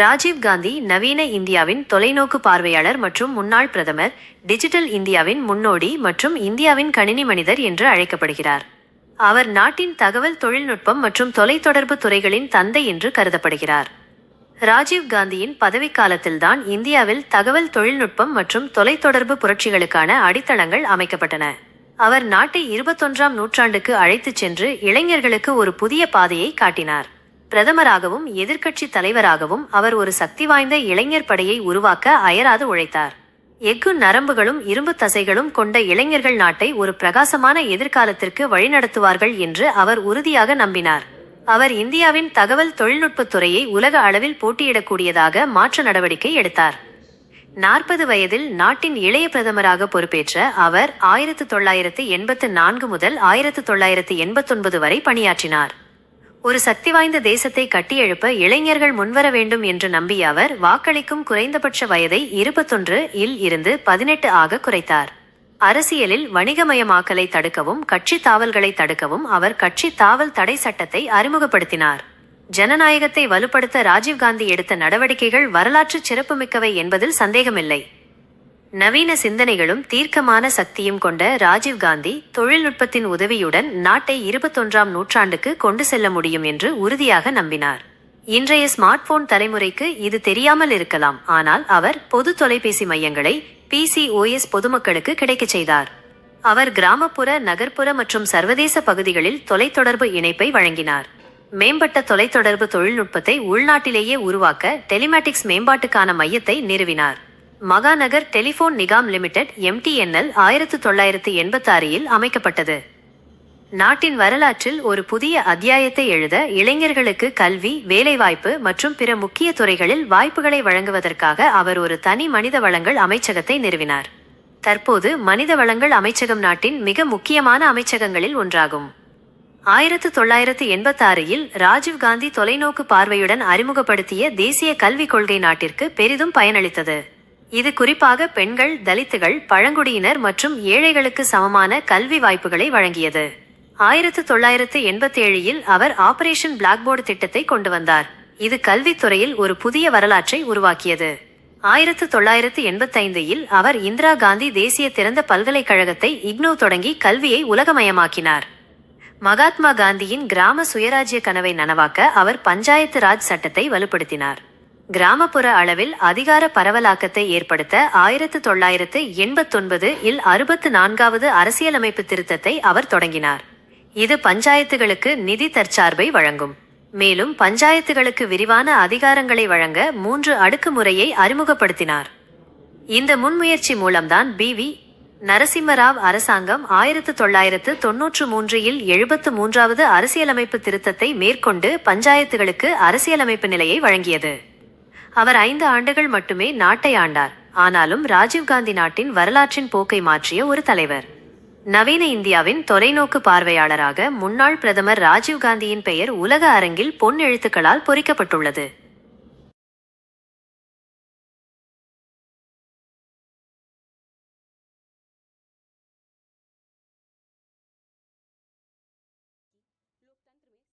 ராஜீவ் காந்தி நவீன இந்தியாவின் தொலைநோக்கு பார்வையாளர் மற்றும் முன்னாள் பிரதமர் டிஜிட்டல் இந்தியாவின் முன்னோடி மற்றும் இந்தியாவின் கணினி மனிதர் என்று அழைக்கப்படுகிறார். அவர் நாட்டின் தகவல் தொழில்நுட்பம் மற்றும் தொலைத்தொடர்பு துறைகளின் தந்தை என்று கருதப்படுகிறார். ராஜீவ் காந்தியின் பதவிக்காலத்தில்தான் இந்தியாவில் தகவல் தொழில்நுட்பம் மற்றும் தொலைத்தொடர்பு புரட்சிகளுக்கான அடித்தளங்கள் அமைக்கப்பட்டன. அவர் நாட்டை இருபத்தொன்றாம் நூற்றாண்டுக்கு அழைத்துச் சென்று இளைஞர்களுக்கு ஒரு புதிய பாதையை காட்டினார். பிரதமராகவும் எதிர்க்கட்சி தலைவராகவும் அவர் ஒரு சக்தி வாய்ந்த இளைஞர் படையை உருவாக்க அயராது உழைத்தார். எஃகு நரம்புகளும் இரும்பு தசைகளும் கொண்ட இளைஞர்கள் நாட்டை ஒரு பிரகாசமான எதிர்காலத்திற்கு வழிநடத்துவார்கள் என்று அவர் உறுதியாக நம்பினார். அவர் இந்தியாவின் தகவல் தொழில்நுட்பத் துறையை உலக அளவில் போட்டியிடக்கூடியதாக மாற்ற நடவடிக்கை எடுத்தார். நாற்பது வயதில் நாட்டின் இளைய பிரதமராக பொறுப்பேற்ற அவர் ஆயிரத்து தொள்ளாயிரத்து எண்பத்து நான்கு முதல் ஆயிரத்து தொள்ளாயிரத்து எண்பத்தொன்பது வரை பணியாற்றினார். ஒரு சக்தி வாய்ந்த தேசத்தை கட்டியெழுப்ப இளைஞர்கள் முன்வர வேண்டும் என்று நம்பிய அவர் வாக்களிக்கும் குறைந்தபட்ச வயதை இருபத்தொன்று இல் இருந்து பதினெட்டு ஆக குறைத்தார். அரசியலில் வணிகமயமாக்கலை தடுக்கவும் கட்சி தாவல்களை தடுக்கவும் அவர் கட்சி தாவல் தடை சட்டத்தை அறிமுகப்படுத்தினார். ஜனநாயகத்தை வலுப்படுத்த ராஜீவ்காந்தி எடுத்த நடவடிக்கைகள் வரலாற்று சிறப்புமிக்கவை என்பதில் சந்தேகமில்லை. நவீன சிந்தனைகளும் தீர்க்கமான சக்தியும் கொண்ட ராஜீவ் காந்தி தொழில்நுட்பத்தின் உதவியுடன் நாட்டை இருபத்தொன்றாம் நூற்றாண்டுக்கு கொண்டு செல்ல முடியும் என்று உறுதியாக நம்பினார். இன்றைய ஸ்மார்ட் போன் தலைமுறைக்கு இது தெரியாமல் இருக்கலாம். ஆனால் அவர் பொது தொலைபேசி மையங்களை பிசிஓஎஸ் பொதுமக்களுக்கு கிடைக்கச் செய்தார். அவர் கிராமப்புற நகர்ப்புற மற்றும் சர்வதேச பகுதிகளில் தொலைத்தொடர்பு இணைப்பை வழங்கினார். மேம்பட்ட தொலைத்தொடர்பு தொழில்நுட்பத்தை உள்நாட்டிலேயே உருவாக்க டெலிமேட்டிக்ஸ் மேம்பாட்டுக்கான மையத்தை நிறுவினார். Mahanagar telephone Nigam limited MTNL ஆயிரத்து தொள்ளாயிரத்து எண்பத்தாறில் அமைக்கப்பட்டது. நாட்டின் வரலாற்றில் ஒரு புதிய அத்தியாயத்தை எழுத இளைஞர்களுக்கு கல்வி வேலைவாய்ப்பு மற்றும் பிற முக்கிய துறைகளில் வாய்ப்புகளை வழங்குவதற்காக அவர் ஒரு தனி மனித வளங்கள் அமைச்சகத்தை நிறுவினார். தற்போது மனித வளங்கள் அமைச்சகம் நாட்டின் மிக முக்கியமான அமைச்சகங்களில் ஒன்றாகும். ஆயிரத்து தொள்ளாயிரத்து எண்பத்தாறில் ராஜீவ்காந்தி தொலைநோக்கு பார்வையுடன் அறிமுகப்படுத்திய தேசிய கல்விக் கொள்கை நாட்டிற்கு பெரிதும் பயனளித்தது. இது குறிப்பாக பெண்கள் தலித்துகள் பழங்குடியினர் மற்றும் ஏழைகளுக்கு சமமான கல்வி வாய்ப்புகளை வழங்கியது. ஆயிரத்து தொள்ளாயிரத்து எண்பத்தி ஏழில் அவர் ஆபரேஷன் பிளாக்போர்டு திட்டத்தை கொண்டு வந்தார். இது கல்வித்துறையில் ஒரு புதிய வரலாற்றை உருவாக்கியது. ஆயிரத்து தொள்ளாயிரத்து எண்பத்தைந்தில் அவர் இந்திரா காந்தி தேசிய திறந்த பல்கலைக்கழகத்தை இக்னோ தொடங்கி கல்வியை உலகமயமாக்கினார். மகாத்மா காந்தியின் கிராம சுயராஜ்ய கனவை நனவாக்க அவர் பஞ்சாயத்து ராஜ் சட்டத்தை வலுப்படுத்தினார். கிராமப்புற அளவில் அதிகார பரவலாக்கத்தை ஏற்படுத்த ஆயிரத்து தொள்ளாயிரத்து எண்பத்தொன்பது இல் அறுபத்து நான்காவது அரசியலமைப்பு திருத்தத்தை அவர் தொடங்கினார். இது பஞ்சாயத்துகளுக்கு நிதி தற்சார்பை வழங்கும். மேலும் பஞ்சாயத்துகளுக்கு விரிவான அதிகாரங்களை வழங்க மூன்று அடுக்குமுறையை அறிமுகப்படுத்தினார். இந்த முன்முயற்சி மூலம்தான் பி. வி. நரசிம்மராவ் அரசாங்கம் ஆயிரத்து தொள்ளாயிரத்து தொன்னூற்று மூன்றில் எழுபத்து மூன்றாவது அரசியலமைப்பு திருத்தத்தை மேற்கொண்டு பஞ்சாயத்துகளுக்கு அரசியலமைப்பு நிலையை வழங்கியது. அவர் ஐந்து ஆண்டுகள் மட்டுமே நாட்டை ஆண்டார். ஆனாலும் ராஜீவ்காந்தி நாட்டின் வரலாற்றின் போக்கை மாற்றிய ஒரு தலைவர். நவீன இந்தியாவின் தொலைநோக்கு பார்வையாளராக முன்னாள் பிரதமர் ராஜீவ்காந்தியின் பெயர் உலக அரங்கில் பொன் எழுத்துக்களால் பொறிக்கப்பட்டுள்ளது.